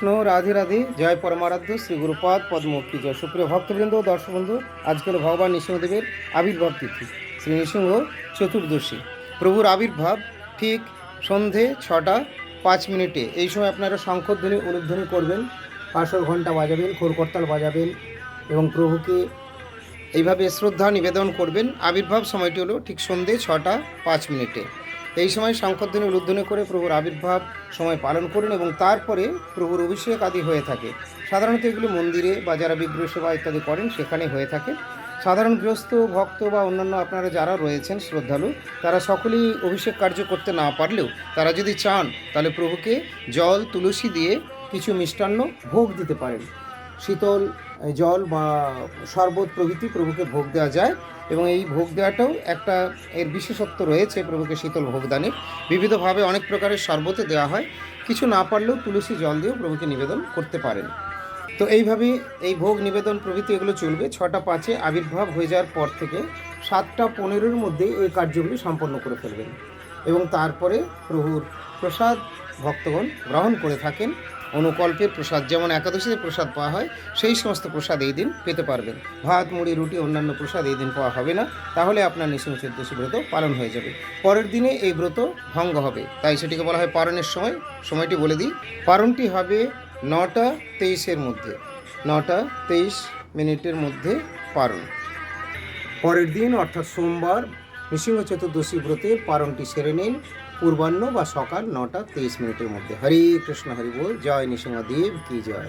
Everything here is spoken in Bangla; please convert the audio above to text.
কৃষ্ণ, রাধে রাধে, জয় পরমারাধ্য, শ্রী গুরুপাদ পদ্মমুক্তি জয় সুপ্রিয় ভক্তবৃন্দ দর্শক বন্ধু আজকে হলো ভগবান নৃসিংহদেবের আবির্ভাব তিথি, শ্রী নৃসিংহ চতুর্দশী। প্রভুর আবির্ভাব ঠিক সন্ধে ছটা পাঁচ মিনিটে। এই সময় আপনারা শঙ্খধ্বনি অনুধ্বনি করবেন, পাঁচশো ঘণ্টা বাজাবেন খোরকর্তাল বাজাবেন এবং প্রভুকে এইভাবে শ্রদ্ধা নিবেদন করবেন। আবির্ভাব সময়টি হলো ঠিক সন্ধে ছটা পাঁচ মিনিটে। এই সময় শঙ্করধ্বনি উলুধ্বনি করে প্রভুর আবির্ভাব সময় পালন করেন এবং তারপরে প্রভুর অভিষেক আদি হয়ে থাকে। সাধারণত এগুলি মন্দিরে বা যারা বিগ্রহ সেবা ইত্যাদি করেন, সেখানে হয়ে থাকে। সাধারণ গৃহস্থ, ভক্ত বা অন্যান্য আপনারা যারা রয়েছেন শ্রদ্ধালু, তারা সকলেই অভিষেক কার্য করতে না পারলেও তারা যদি চান, তাহলে প্রভুকে জল, তুলসী দিয়ে কিছু মিষ্টান্ন ভোগ দিতে পারেন। শীতল জল বা শরবত প্রভৃতি প্রভুকে ভোগ দেওয়া যায় এবং এই ভোগ দেওয়াটাও একটা এর বিশেষত্ব রয়েছে প্রভুকে শীতল ভোগদানের বিবিধভাবে অনেক প্রকারের শরবতে দেওয়া হয়। কিছু না পারলেও তুলসী জল দিয়েও প্রভুকে নিবেদন করতে পারেন। তো এইভাবে এই ভোগ নিবেদন প্রভৃতি এগুলো চলবে। ছটা পাঁচে আবির্ভাব হয়ে যাওয়ার পর থেকে সাতটা পনেরোর মধ্যে এই কার্যগুলি সম্পন্ন করে ফেলবেন এবং তারপরে প্রভুর প্রসাদ ভক্তগণ গ্রহণ করে থাকেন। অনুকল্পের প্রসাদ, যেমন একাদশীতে প্রসাদ পাওয়া হয়, সেই সমস্ত প্রসাদ এই দিন পেতে পারবেন। ভাত, মুড়ি, রুটি, অন্যান্য প্রসাদ এই দিন পাওয়া হবে না। তাহলে আপনার নৃসিংহ চতুর্দশী ব্রত পালন হয়ে যাবে। পরের দিনে এই ব্রত ভঙ্গ হবে। তাই সেটিকে বলা হয় পারণের সময়। সময়টি বলে দিই। পারণটি হবে নটা তেইশের মধ্যে। নটা তেইশ মিনিটের মধ্যে পারণ পরের দিন, অর্থাৎ সোমবার নৃসিংহ চতুর্দশী ব্রতের পারণটি সেরে নিন। পূর্বাহ্ন বা সকাল নটা তেইশ মিনিটের মধ্যে। হরে কৃষ্ণ, হরি বল। জয় নৃসিংহদেব, কি জয়?